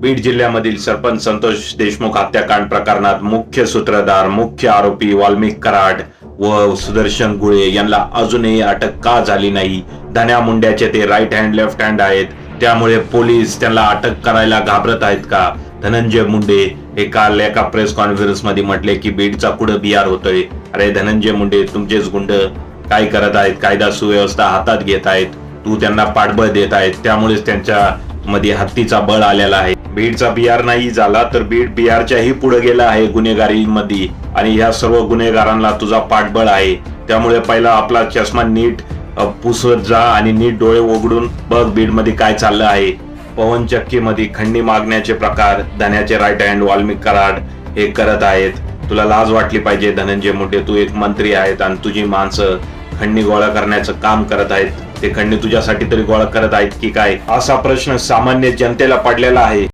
बीड जिल्ह्यामधील सरपंच संतोष देशमुख हत्याकांड प्रकरणात मुख्य सूत्रधार मुख्य आरोपी वाल्मिक कराड व सुदर्शन गुळे यांना अजूनही अटक का झाली नाही? धन्या मुंड्याचे ते राईट हँड लेफ्ट हँड आहेत. त्यामुळे पोलीस त्यांना अटक करायला घाबरत आहेत का? धनंजय मुंडे हे काल एका प्रेस कॉन्फरन्समध्ये म्हटले की बीडचा कुठं बिहार होतोय? अरे धनंजय मुंडे तुमचेच गुंड काय करत आहेत? कायदा सुव्यवस्था हातात घेत आहेत. तू त्यांना पाठबळ देत आहेत. त्यामुळेच त्यांच्या मध्ये हत्तीचा बळ आलेला आहे. बीडचा बिहार नाही झाला तर बीड बिहारच्याही पुढे गेला आहे गुन्हेगारीमध्ये. आणि या सर्व गुन्हेगारांना तुझा पाठबळ आहे. त्यामुळे पहिला आपला चष्मा नीट पुसत जा आणि नीट डोळे उघडून बघ बीडमध्ये काय चाललं आहे. पवन चक्की मध्ये खंडी मागण्याचे प्रकार धन्याचे राईट हँड वाल्मिक कराड हे करत आहेत. तुला लाज वाटली पाहिजे धनंजय मुंडे तू एक मंत्री आहेत आणि तुझी माणसं खंडी गोळा करण्याचं काम करत आहेत. ते खंडणी तुझ्यासाठी तरी गोळा करत आहेत की काय? असा प्रश्न सामान्य जनतेला पडलेला आहे.